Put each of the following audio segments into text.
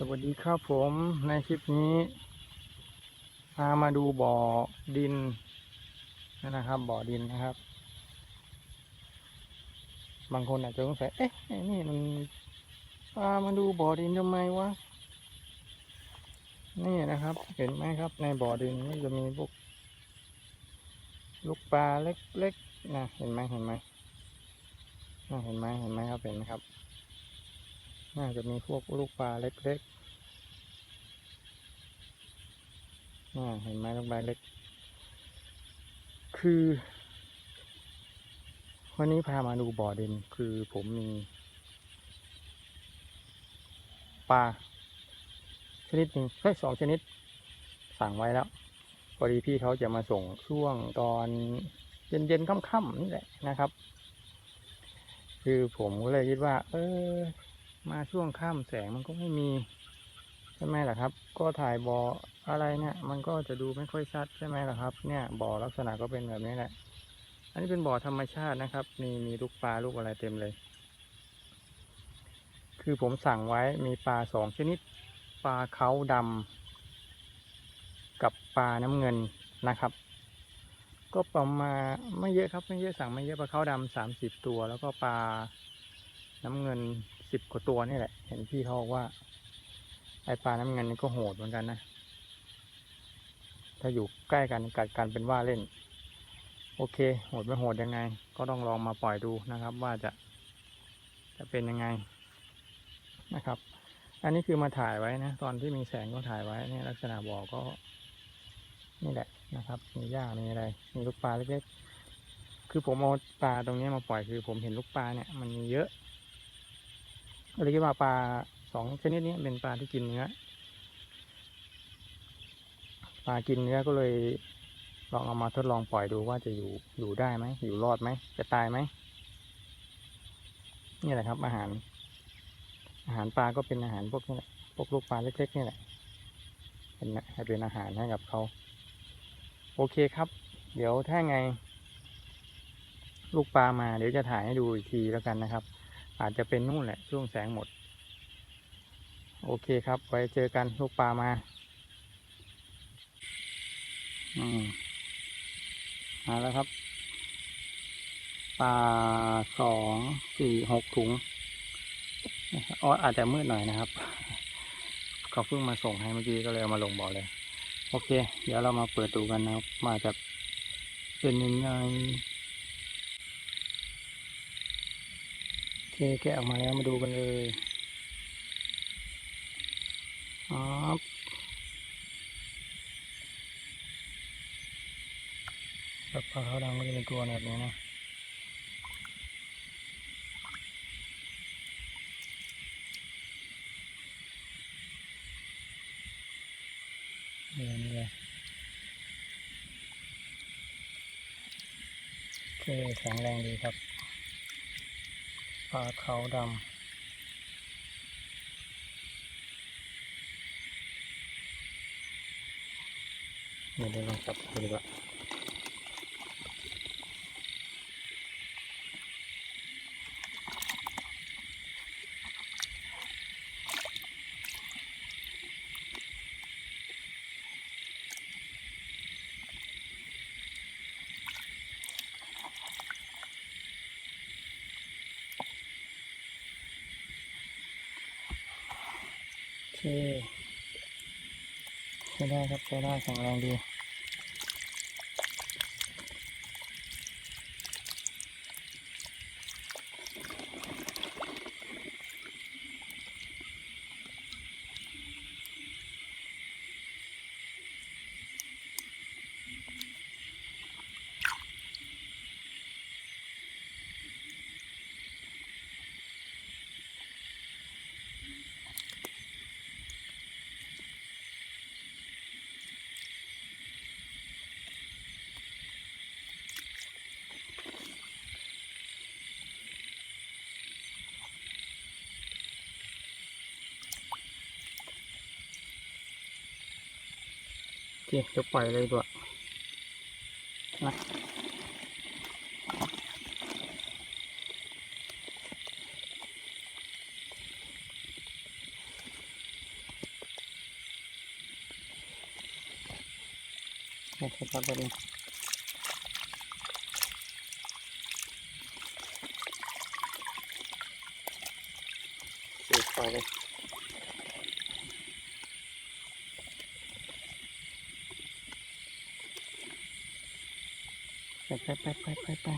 สวัสดีครับผมในคลิปนี้พามาดูบ่อดินนะครับ บ่อดินนะครับ บางคนอาจจะสงสัยเอ๊ะไอ้นี่มันพามาดูบ่อดินทำไมวะนี่นะครับ เห็นไหมครับ ในบ่อดินนี่จะมีพวกลูกปลาเล็กๆนะเห็นไหมเห็นไหมเห็นไหมเห็นไหมครับเห็นไหมครับน่าจะมีพวกลูกปลาเล็กๆน่า เห็นไหมลูกปลเล็ก คือ วันนี้พามาดูบ่อดิน คือผมมีปลาชนิดหนึ่งแค่สองชนิด สั่งไว้แล้วพอดีพี่เขาจะมาส่งช่วงตอนเย็นๆค่ำๆนี่แหละนะครับ คือผมก็เลยคิดว่า เออ มาช่วงค่ำแสงมันก็ไม่มีใช่ไหมล่ะครับ ก็ถ่ายบ่อ อะไรเนี่ยมันก็จะดูไม่ค่อยชัดใช่ไหมล่ะครับ เนี่ยบ่อลักษณะก็เป็นแบบนี้แหละ อันนี้เป็นบ่อธรรมชาตินะครับ มีมีลูกปลาลูกอะไรเต็มเลย คือผมสั่งไว้มีปลาสองชนิด ปลาเขาดำกับปลาน้ำเงินนะครับ ก็ประมาณไม่เยอะครับไม่เยอะสั่งไม่เยอะปลาเขาดำสามสิบตัว แล้วก็ปลาน้ำเงินสิบกว่าตัวนี่แหละ เห็นพี่เขาบอกว่าไอปลาน้ำเงินนี่ก็โหดเหมือนกันนะ ถ้าอยู่ใกล้กันกัดกันเป็นว่าเล่น โอเค โหดไม่โหดยังไง ก็ต้องลองมาปล่อยดูนะครับ ว่าจะ จะเป็นยังไงนะครับ อันนี้คือมาถ่ายไว้นะ ตอนที่มีแสงก็ถ่ายไว้เนี่ยลักษณะบ่อก็ นี่แหละนะครับ มีหญ้ามีอะไร มีลูกปลาเล็กๆคือผมเอาปลาตรงนี้มาปล่อยคือ ผมเห็นลูกปลาเนี่ยมันมีเยอะเลยคิดว่าปลาสองชนิดนี้เป็นปลาที่กินเนื้อ ปลากินเนื้อก็เลยลองเอามาทดลองปล่อยดูว่าจะอยู่อยู่ได้ไหมอยู่รอดไหมจะตายไหมนี่แหละครับ อาหาร อาหารปลาก็เป็นอาหารพวกนี้แหละพวกลูกปลาเล็กๆนี่แหละเป็นเป็นอาหารให้กับเขาโอเคครับ เดี๋ยวถ้าไง ลูกปลามาเดี๋ยวจะถ่ายให้ดูอีกทีแล้วกันนะครับ อาจจะเป็นนู่นแหละช่วงแสงหมด โอเคครับ ไว้เจอกันลูกปลามา มมาแล้วครับ ปลาสองสี่หกถุงอ๋ออาจจะมืดหน่อยนะครับ เขาเพิ่งมาส่งให้เมื่อกี้ก็เลยเอามาลงบ่อเลย โอเค เดี๋ยวเรามาเปิดดูกันนะครับ มาจะเป็นยังไงโอเคแกะออกมาแล้วมาดูกันเลยครับ แบบปลาขาวดำก็จะเป็นตัวแบบนี้นะนี่นี่เลยโอเคแข็งแรงดีครับปลาเขาดำเดี๋ยวเราลองจับดูดีกว่า ใช้ได้ครับใช้ได้แข็งแรงดี เคจะปล่อยเลยด้วยนะโอเคครับแบบนี้ปล่อยเลย ไปไปไปไปไปไป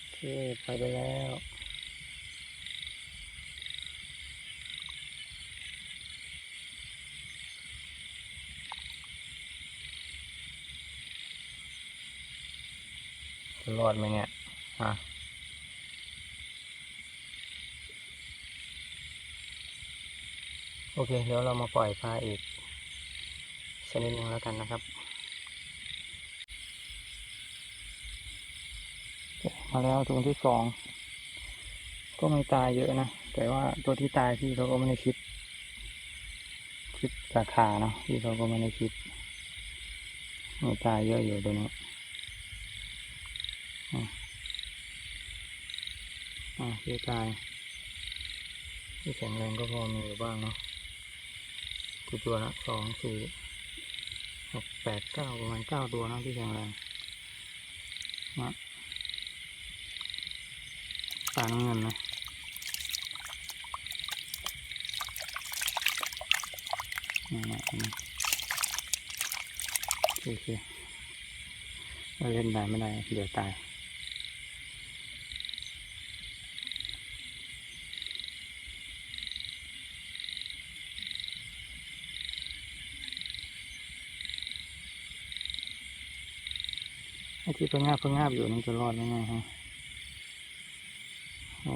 โอเคไปไปแล้วรอดไหมเนี่ยฮะ โอเค เดี๋ยวเรามาปล่อยปลาอีกชนิดหนึ่งแล้วกันนะครับ มาแล้วตัวที่สอง ก็ไม่ตายเยอะนะ แต่ว่าตัวที่ตายพี่เขาก็ไม่ได้คิด คิดราคาเนาะพี่เขาก็ไม่ได้คิด ไม่ตายเยอะอยู่ตัวนี้อ่าพี่กายที่แข็งแรงก็พอมีอยู่บ้างเนาะ กี่ตัวนะสองสี่หกแปดเก้าประมาณเก้าตัวนะที่แข็งแรงนะปลาน้ำเงินนะนี่นะนี่โอเคเล่นได้ไม่ได้ เดี๋ยวตาย ที่เพิ่งงาบเพิ่งงาบอยู่มันจะรอดไหมเนะฮะโอ้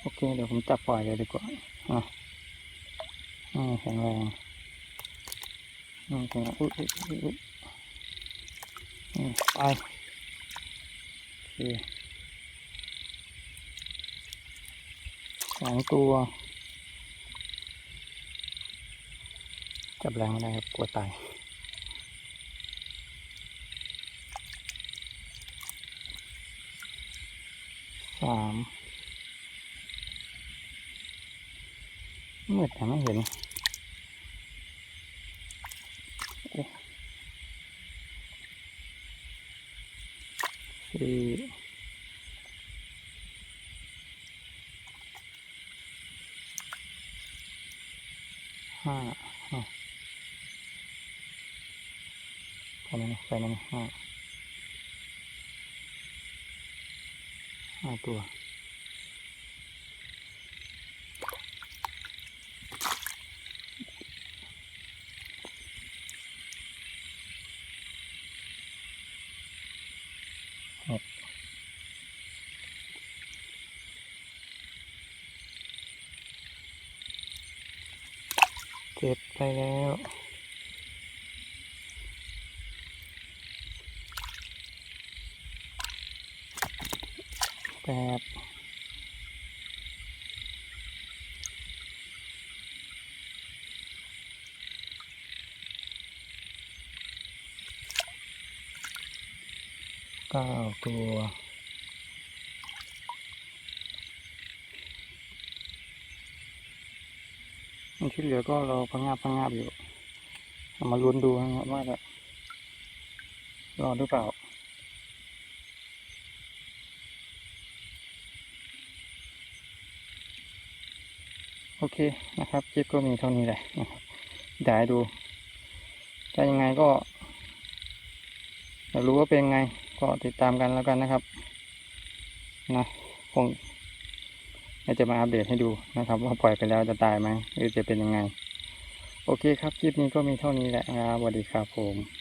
โอ เคเดี๋ยวผมจับปล่อยเลยดีกว่าอะอ่าแข็งแรงอ่าแข็งแรงอุ๊ยอุ๊ยอุ๊ยอุ๊ยอืมไปโอเคสองตัวจับแรงไม่ได้ครับกลัวตายสาม มืดแต่ไม่เห็นโอ้สี่ห้าอะไปนั่นนะไปนั่นนะห้าห้าตัว เจ็บไปแล้วแปด ก้าตัวที่เหลือก็เราพังงาบพังงาบอยู่ามาลุ้นดูนะครับว่าจะรอดหรือเปล่าโอเคนะครับคลิปก็มีเท่านี้แหละนะครับเดี๋ยวดูถ้ายังไงก็อยากรู้ว่าเป็นไง ก็ติดตามกันแล้วกันนะครับนะคงจะมาอัปเดตให้ดูนะครับ ว่าปล่อยไปแล้วจะตายไหมหรือจะเป็นยังไง โอเคครับ คลิปนี้ก็มีเท่านี้แหละครับสวัสดีครับผม